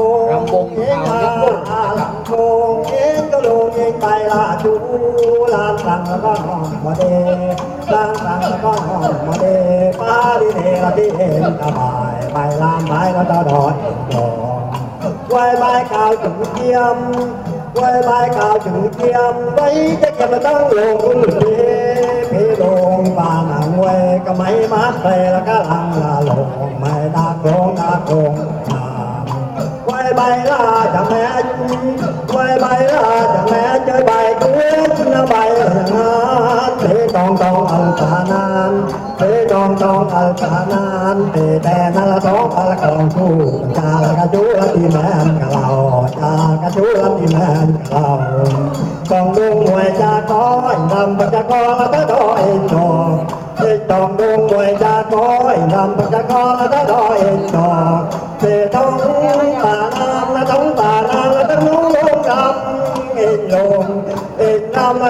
ลงงเอก็ลงเองไปลาดูลาสังละวก็หอมมาเดลาสังละก็หอมมาเดป้าดิเดลาที่เห็นตาบใบลามใบก็ตาดอยดองไว้ใบขาวจุงเทียมไว้ใบขาวจุงเทียมไว้จะเก็บมาตั้งลงเพพี่ลงบ้านหางเว้ก็ไม่มาใส่ละก็ลังลาลงไม่ตาโกงตาโกง ใบลาจะแม่ไว้ใบลาจะแม่เจอใบกุ๊กนะใบงาเตตองตองอัลตานานเตตองตองอัลตานานเตแต่นาละตองอัลกลองคู่จาละกระจุลที่แม่กะเราจาละกระจุลที่แม่กะเรากองดวงหวยจาก้อยนำปัจจกและตะดอยจอเตตองดวงหวยจาก้อยนำปัจจกและตะดอยจอเตตอง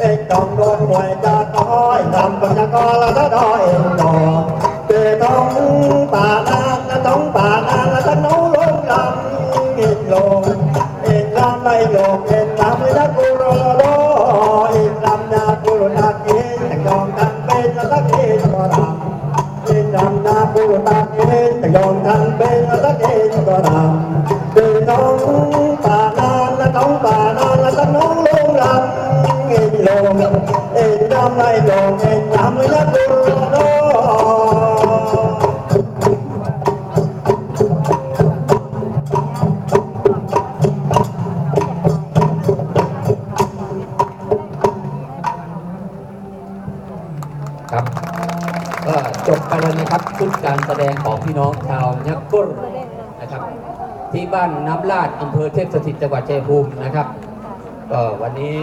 em cộng đoàn ngoài cha coi làm còn cha coi là đã đòi đò về thống bà đang thống bà đang là ta nấu luôn làm nghịch lồn, em làm bay lồn, em làm với đất cô rồi đó em làm nhà cô rồi ta thằng còn thằng bên là ta kia cho làm em làm nhà cô rồi ta thằng còn thằng bên là ta kia cho làm เอ็นลงเอ็นรำไม่ลงเอ็นรำไม่ละตัวโนครับก็จบไปแล้วนะครับชุดการแสดงของพี่น้องชาวยักษ์กุรนะครับ ที่บ้านน้ำลาดอำเภอเทพสถิตจังหวัดชัยภูมินะครับก็วันนี้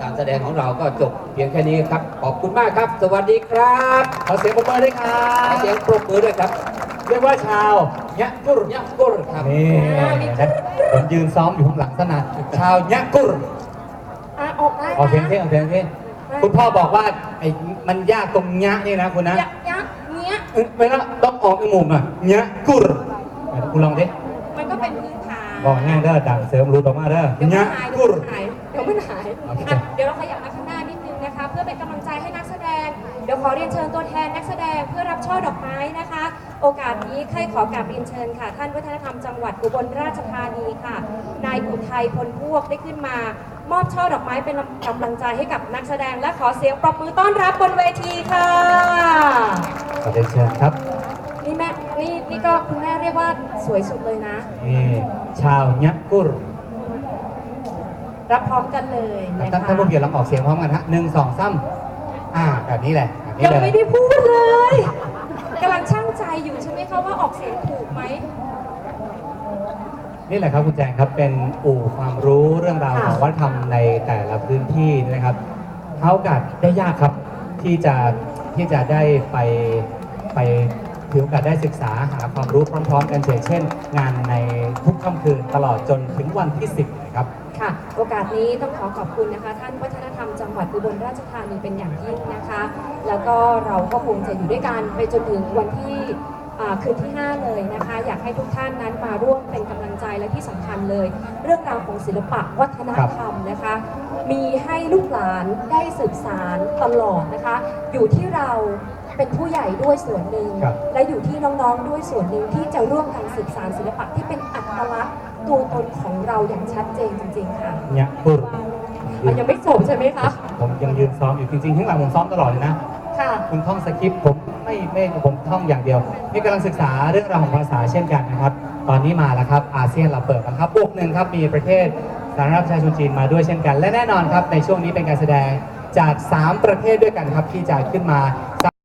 การแสดงของเราก็จบเพียงแค่นี้ครับ ขอบคุณมากครับ สวัสดีครับขอเสียงปรบมือด้วยครัขอบเสียงปรบมือด้วยครับเรียกว่าชาวยักษ์กุรยักษ์กุรครับนี่นะผมยืนซ้อมอยู่ข้างหลังสนานชาวยะกุรอะออกได้ออกเสียงเท่ออกเสียงเท่คุณพ่อบอกว่าไอ้มันยากตรงยะนี่นะคุณนะยักยักเนี้ยเออเวลาต้องออกจมูกอะยะกุรคุณลองดิมันก็เป็นพื้นฐานบอกง่ายเด้อดังเสริมรูดออกมาเด้อเดี๋ยวมัยะนหายกุรเดี๋ ยวมันหายเดี๋ยวมันหายอะเดี๋ยวเราขยับมาข้างหน้านิดนึงนะคะ เพื่อเป็นกำลังใจให้นักแสดง เดี๋ยวขอเรียนเชิญตัวแทนนักแสดงเพื่อรับช่อดอกไม้นะคะ โอกาสนี้ใครขอกราบเรียนเชิญค่ะ ท่านวัฒนธรรมจังหวัดอุบลราชธานีค่ะ นายอุทัยพลพวกได้ขึ้นมา มอบช่อดอกไม้เป็นกำลังใจให้กับนักแสดงและขอเสียงปรบมือต้อนรับบนเวทีค่ะขอเรียนเชิญครับนี่แม่นี่นี่ก็คุณแม่เรียกว่าสวยสุดเลยนะนี่ชาวยะกุร รับพร้อมกันเลยนะท่านคะท่านผู้เกียรติลองออกเสียงพร้อมกันฮะหนึ่งสองสามอ่าแบบนี้แหละแบบนี้ยังเลยไม่ได้พูดเลยกำลังช่างใจอยู่ใช่ไหมคะว่าออกเสียงถูกไหม นี่แหละครับคุณแจงครับเป็นอู่ความรู้เรื่องราวค่ะ ของวัฒนธรรมในแต่ละพื้นที่นะครับเขาโอกาสได้ยากครับที่จะที่จะได้ไปไปถือโอกาสได้ศึกษาหาความรู้พร้อม ๆ กันเช่นงานในทุกค่ำคืนตลอดจนถึงวันที่ 10นะครับ ค่ะ โอกาสนี้ต้องขอขอบคุณนะคะ ท่านวัฒนธรรมจังหวัดอุบลราชธานีเป็นอย่างยิ่งนะคะ แล้วก็เราก็คงจะอยู่ด้วยกันไปจนถึงวันที่ คืนที่ 5 เลยนะคะ อยากให้ทุกท่านนั้นมาร่วมเป็นกำลังใจและที่สำคัญเลย เรื่องราวของศิลปะวัฒนธรรมนะคะ มีให้ลูกหลานได้สืบสารตลอดนะคะ อยู่ที่เราเป็นผู้ใหญ่ด้วยส่วนหนึ่งครับและอยู่ที่น้องๆด้วยส่วนหนึ่งที่จะร่วมกันสืบสารศิลปะที่เป็นอัตลักษณ์ตัวตนของเราอย่างชัดเจนจริงๆค่ะเนี่ยปุรมันยังไม่จบใช่ไหมคะผมยังยืนซ้อมอยู่จริงๆข้างหลังผมซ้อมตลอดเลยนะ ถ้าคุณท่องสคริปต์ผมไม่ไม่ผมท่องอย่างเดียว นี่กำลังศึกษาเรื่องราวของภาษาเช่นกันนะครับ ตอนนี้มาแล้วครับอาเซียนเราเปิดแล้วครับบวกหนึ่งครับมีประเทศสาธารณรัฐประชาชนจีนมาด้วยเช่นกัน และแน่นอนครับในช่วงนี้เป็นการแสดงจาก 3 ประเทศด้วยกันครับที่จะขึ้นมา